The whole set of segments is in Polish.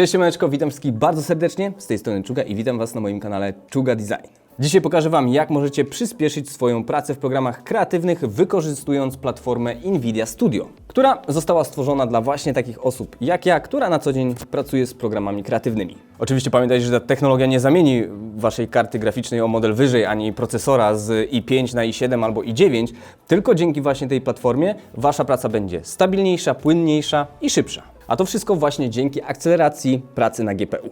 Cześć Siemaneczko, witam wszystkich bardzo serdecznie. Z tej strony Czuga i witam Was na moim kanale Czuga Design. Dzisiaj pokażę Wam, jak możecie przyspieszyć swoją pracę w programach kreatywnych, wykorzystując platformę NVIDIA Studio, która została stworzona dla właśnie takich osób jak ja, która na co dzień pracuje z programami kreatywnymi. Oczywiście pamiętajcie, że ta technologia nie zamieni Waszej karty graficznej o model wyżej, ani procesora z i5 na i7 albo i9, tylko dzięki właśnie tej platformie Wasza praca będzie stabilniejsza, płynniejsza i szybsza. A to wszystko właśnie dzięki akceleracji pracy na GPU,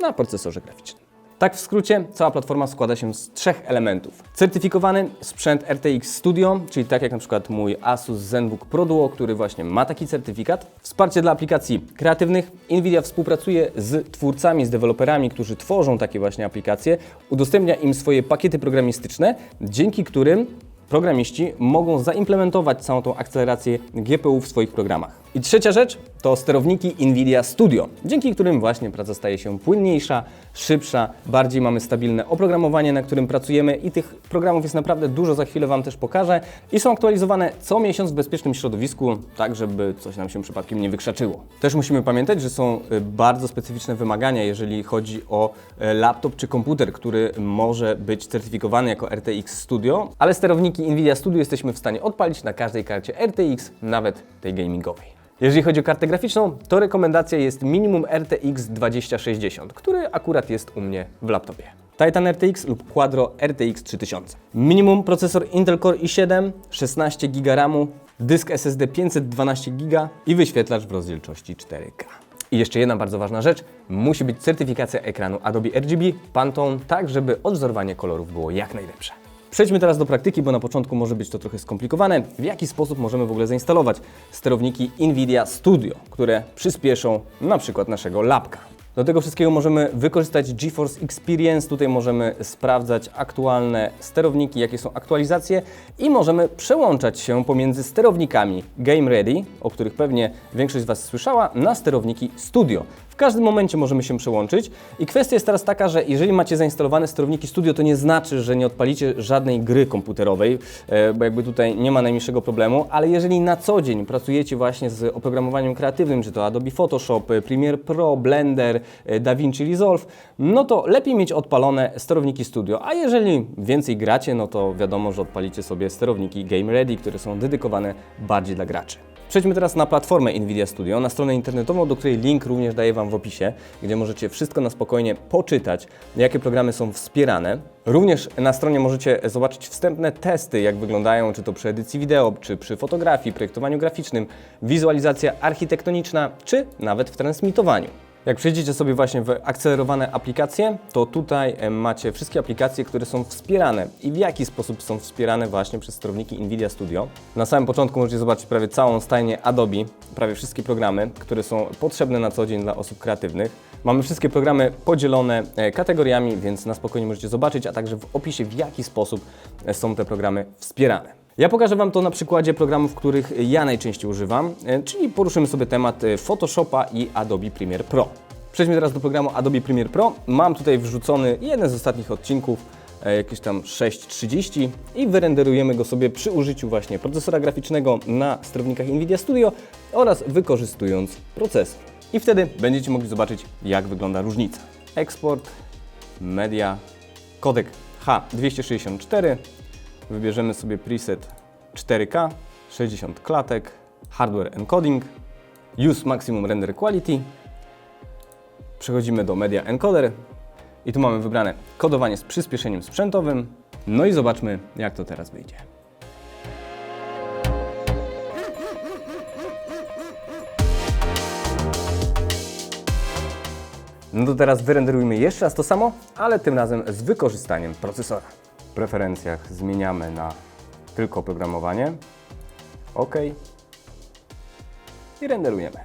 na procesorze graficznym. Tak w skrócie, cała platforma składa się z trzech elementów. Certyfikowany sprzęt RTX Studio, czyli tak jak na przykład mój Asus ZenBook Pro Duo, który właśnie ma taki certyfikat. Wsparcie dla aplikacji kreatywnych. Nvidia współpracuje z twórcami, z deweloperami, którzy tworzą takie właśnie aplikacje. Udostępnia im swoje pakiety programistyczne, dzięki którym programiści mogą zaimplementować całą tą akcelerację GPU w swoich programach. I trzecia rzecz to sterowniki NVIDIA Studio, dzięki którym właśnie praca staje się płynniejsza, szybsza, bardziej mamy stabilne oprogramowanie, na którym pracujemy i tych programów jest naprawdę dużo, za chwilę Wam też pokażę i są aktualizowane co miesiąc w bezpiecznym środowisku, tak żeby coś nam się przypadkiem nie wykrzaczyło. Też musimy pamiętać, że są y, bardzo specyficzne wymagania, jeżeli chodzi o e, laptop czy komputer, który może być certyfikowany jako RTX Studio, ale sterowniki NVIDIA Studio jesteśmy w stanie odpalić na każdej karcie RTX, nawet tej gamingowej. Jeżeli chodzi o kartę graficzną, to rekomendacja jest minimum RTX 2060, który akurat jest u mnie w laptopie. Titan RTX lub Quadro RTX 3000. Minimum procesor Intel Core i7, 16 GB RAMu, dysk SSD 512 GB i wyświetlacz w rozdzielczości 4K. I jeszcze jedna bardzo ważna rzecz, musi być certyfikacja ekranu Adobe RGB Pantone, tak żeby odwzorowanie kolorów było jak najlepsze. Przejdźmy teraz do praktyki, bo na początku może być to trochę skomplikowane. W jaki sposób możemy w ogóle zainstalować sterowniki NVIDIA Studio, które przyspieszą na przykład naszego lapka. Do tego wszystkiego możemy wykorzystać GeForce Experience. Tutaj możemy sprawdzać aktualne sterowniki, jakie są aktualizacje i możemy przełączać się pomiędzy sterownikami Game Ready, o których pewnie większość z Was słyszała, na sterowniki Studio. Każdym momencie możemy się przełączyć i kwestia jest teraz taka, że jeżeli macie zainstalowane sterowniki Studio, to nie znaczy, że nie odpalicie żadnej gry komputerowej, e, bo jakby tutaj nie ma najmniejszego problemu, ale jeżeli na co dzień pracujecie właśnie z oprogramowaniem kreatywnym, czy to Adobe Photoshop, e, Premiere Pro, Blender, e, DaVinci Resolve, no to lepiej mieć odpalone sterowniki Studio, a jeżeli więcej gracie, no to wiadomo, że odpalicie sobie sterowniki Game Ready, które są dedykowane bardziej dla graczy. Przejdźmy teraz na platformę NVIDIA Studio, na stronę internetową, do której link również daję Wam w opisie, gdzie możecie wszystko na spokojnie poczytać, jakie programy są wspierane. Również na stronie możecie zobaczyć wstępne testy, jak wyglądają, czy to przy edycji wideo, czy przy fotografii, projektowaniu graficznym, wizualizacja architektoniczna, czy nawet w transmitowaniu. Jak przejdziecie sobie właśnie w akcelerowane aplikacje, to tutaj macie wszystkie aplikacje, które są wspierane i w jaki sposób są wspierane właśnie przez sterowniki NVIDIA Studio. Na samym początku możecie zobaczyć prawie całą stajnię Adobe, prawie wszystkie programy, które są potrzebne na co dzień dla osób kreatywnych. Mamy wszystkie programy podzielone e, kategoriami, więc na spokojnie możecie zobaczyć, a także w opisie w jaki sposób e, są te programy wspierane. Ja pokażę Wam to na przykładzie programów, których ja najczęściej używam, e, czyli poruszymy sobie temat e, Photoshopa i Adobe Premiere Pro. Przejdźmy teraz do programu Adobe Premiere Pro. Mam tutaj wrzucony jeden z ostatnich odcinków, e, jakieś tam 6.30 i wyrenderujemy go sobie przy użyciu właśnie procesora graficznego na sterownikach NVIDIA Studio oraz wykorzystując procesor. I wtedy będziecie mogli zobaczyć, jak wygląda różnica. Eksport, media, kodek H264, Wybierzemy sobie preset 4K, 60 klatek, hardware encoding, use maximum render quality. Przechodzimy do media encoder i tu mamy wybrane kodowanie z przyspieszeniem sprzętowym. No i zobaczmy, jak to teraz wyjdzie. No to teraz wyrenderujmy jeszcze raz to samo, ale tym razem z wykorzystaniem procesora. W preferencjach zmieniamy na tylko oprogramowanie. OK. I renderujemy.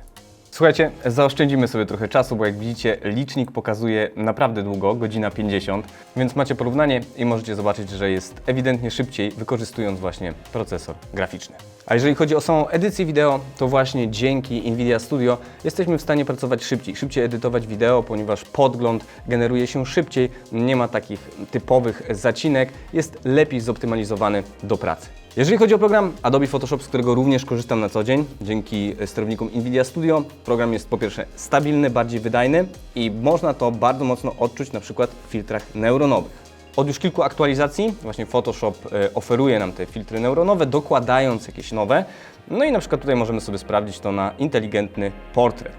Słuchajcie, zaoszczędzimy sobie trochę czasu, bo jak widzicie, licznik pokazuje naprawdę długo, godzina 50, więc macie porównanie i możecie zobaczyć, że jest ewidentnie szybciej wykorzystując właśnie procesor graficzny. A jeżeli chodzi o samą edycję wideo, to właśnie dzięki Nvidia Studio jesteśmy w stanie pracować szybciej, szybciej edytować wideo, ponieważ podgląd generuje się szybciej, nie ma takich typowych zacinek, jest lepiej zoptymalizowany do pracy. Jeżeli chodzi o program Adobe Photoshop, z którego również korzystam na co dzień, dzięki sterownikom Nvidia Studio, program jest po pierwsze stabilny, bardziej wydajny i można to bardzo mocno odczuć na przykład w filtrach neuronowych. Od już kilku aktualizacji właśnie Photoshop e, oferuje nam te filtry neuronowe, dokładając jakieś nowe. No i na przykład tutaj możemy sobie sprawdzić to na inteligentny portret,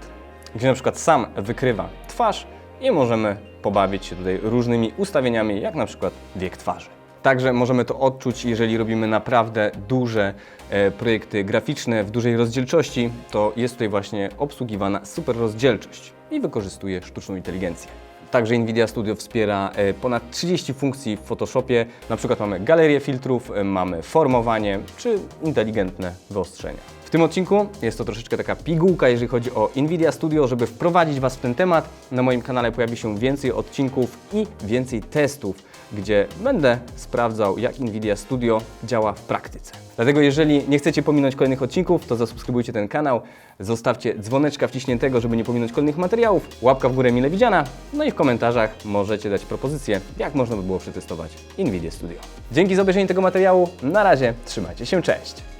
gdzie na przykład sam wykrywa twarz i możemy pobawić się tutaj różnymi ustawieniami, jak na przykład wiek twarzy. Także możemy to odczuć, jeżeli robimy naprawdę duże e, projekty graficzne w dużej rozdzielczości, to jest tutaj właśnie obsługiwana super rozdzielczość i wykorzystuje sztuczną inteligencję. Także Nvidia Studio wspiera e, ponad 30 funkcji w Photoshopie. Na przykład mamy galerię filtrów, e, mamy formowanie czy inteligentne wyostrzenia. W tym odcinku jest to troszeczkę taka pigułka, jeżeli chodzi o Nvidia Studio, żeby wprowadzić Was w ten temat. Na moim kanale pojawi się więcej odcinków i więcej testów, gdzie będę sprawdzał, jak Nvidia Studio działa w praktyce. Dlatego jeżeli nie chcecie pominąć kolejnych odcinków, to zasubskrybujcie ten kanał, zostawcie dzwoneczka wciśniętego, żeby nie pominąć kolejnych materiałów, łapka w górę mile widziana, no i w komentarzach możecie dać propozycje, jak można by było przetestować Nvidia Studio. Dzięki za obejrzenie tego materiału, na razie, trzymajcie się, cześć!